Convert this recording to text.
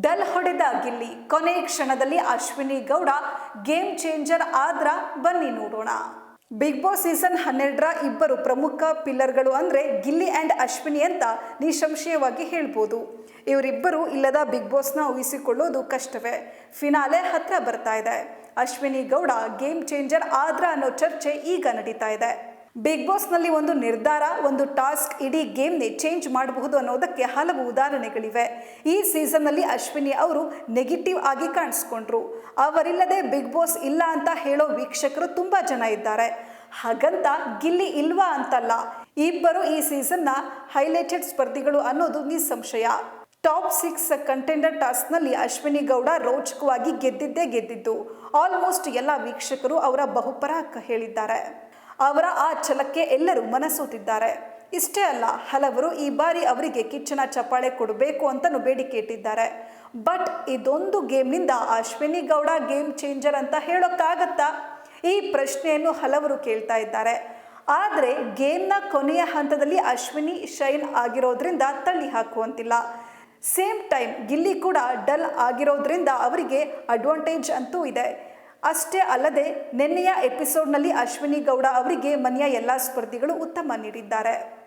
Dull ಹೊಡೆದ ಗಿಲ್ಲಿ ಕೊನೆ ಕ್ಷಣದಲ್ಲಿ ಅಶ್ವಿನಿ ಗೌಡ ಗೇಮ್ ಚೇಂಜರ್ ಆದ್ರ ಬನ್ನಿ ನೋಡೋಣ. ಬಿಗ್ ಬಾಸ್ ಸೀಸನ್ ಹನ್ನೆರಡರ ಇಬ್ಬರು ಪ್ರಮುಖ ಪಿಲ್ಲರ್ಗಳು ಅಂದರೆ ಗಿಲ್ಲಿ ಆ್ಯಂಡ್ ಅಶ್ವಿನಿ ಅಂತ ನಿಸ್ಸಂಶಯವಾಗಿ ಹೇಳ್ಬೋದು. ಇವರಿಬ್ಬರು ಇಲ್ಲದ ಬಿಗ್ ಬಾಸ್ನ ಉಹಿಸಿಕೊಳ್ಳೋದು ಕಷ್ಟವೇ. ಫಿನಾಲೆ ಹತ್ರ ಬರ್ತಾ ಇದೆ. ಅಶ್ವಿನಿ ಗೌಡ ಗೇಮ್ ಚೇಂಜರ್ ಆದ್ರ ಅನ್ನೋ ಚರ್ಚೆ ಈಗ ನಡೀತಾ ಇದೆ. ಬಿಗ್ ಬಾಸ್ನಲ್ಲಿ ಒಂದು ನಿರ್ಧಾರ, ಒಂದು ಟಾಸ್ಕ್ ಇಡೀ ಗೇಮ್ನೇ ಚೇಂಜ್ ಮಾಡಬಹುದು ಅನ್ನೋದಕ್ಕೆ ಹಲವು ಉದಾಹರಣೆಗಳಿವೆ. ಈ ಸೀಸನ್ನಲ್ಲಿ ಅಶ್ವಿನಿ ಅವರು ನೆಗೆಟಿವ್ ಆಗಿ ಕಾಣಿಸ್ಕೊಂಡ್ರು. ಅವರಿಲ್ಲದೆ ಬಿಗ್ ಬಾಸ್ ಇಲ್ಲ ಅಂತ ಹೇಳೋ ವೀಕ್ಷಕರು ತುಂಬ ಜನ ಇದ್ದಾರೆ. ಹಾಗಂತ ಗಿಲ್ಲಿ ಇಲ್ವಾ ಅಂತಲ್ಲ. ಇಬ್ಬರು ಈ ಸೀಸನ್ನ ಹೈಲೈಟೆಡ್ ಸ್ಪರ್ಧಿಗಳು ಅನ್ನೋದು ನಿಸ್ಸಂಶಯ. ಟಾಪ್ ಸಿಕ್ಸ್ ಕಂಟೆಂಡರ್ ಟಾಸ್ಕ್ನಲ್ಲಿ ಅಶ್ವಿನಿ ಗೌಡ ರೋಚಕವಾಗಿ ಗೆದ್ದಿದ್ದೇ ಗೆದ್ದಿದ್ದು. ಆಲ್ಮೋಸ್ಟ್ ಎಲ್ಲ ವೀಕ್ಷಕರು ಅವರ ಬಹುಪರ ಹೇಳಿದ್ದಾರೆ. ಅವರ ಆ ಛಲಕ್ಕೆ ಎಲ್ಲರೂ ಮನಸೂತಿದ್ದಾರೆ. ಇಷ್ಟೇ ಅಲ್ಲ, ಹಲವರು ಈ ಬಾರಿ ಅವರಿಗೆ ಕಿಚ್ಚನ ಚಪ್ಪಾಳೆ ಕೊಡಬೇಕು ಅಂತಲೂ ಬೇಡಿಕೆ ಇಟ್ಟಿದ್ದಾರೆ. ಬಟ್ ಇದೊಂದು ಗೇಮ್ನಿಂದ ಅಶ್ವಿನಿ ಗೌಡ ಗೇಮ್ ಚೇಂಜರ್ ಅಂತ ಹೇಳೋಕ್ಕಾಗತ್ತಾ? ಈ ಪ್ರಶ್ನೆಯನ್ನು ಹಲವರು ಕೇಳ್ತಾ ಇದ್ದಾರೆ. ಆದರೆ ಗೇಮ್ನ ಕೊನೆಯ ಹಂತದಲ್ಲಿ ಅಶ್ವಿನಿ ಶೈನ್ ಆಗಿರೋದ್ರಿಂದ ತಳ್ಳಿ ಹಾಕುವಂತಿಲ್ಲ. ಸೇಮ್ ಟೈಮ್ ಗಿಲ್ಲಿ ಕೂಡ ಡಲ್ ಆಗಿರೋದ್ರಿಂದ ಅವರಿಗೆ ಅಡ್ವಾಂಟೇಜ್ ಅಂತೂ ಇದೆ. ಅಷ್ಟೇ ಅಲ್ಲದೆ ನಿನ್ನೆಯ ಎಪಿಸೋಡ್ನಲ್ಲಿ ಅಶ್ವಿನಿ ಗೌಡ ಅವರಿಗೆ ಮನೆಯ ಎಲ್ಲ ಸ್ಪರ್ಧಿಗಳು ಉತ್ತಮ ನೀಡಿದ್ದಾರೆ.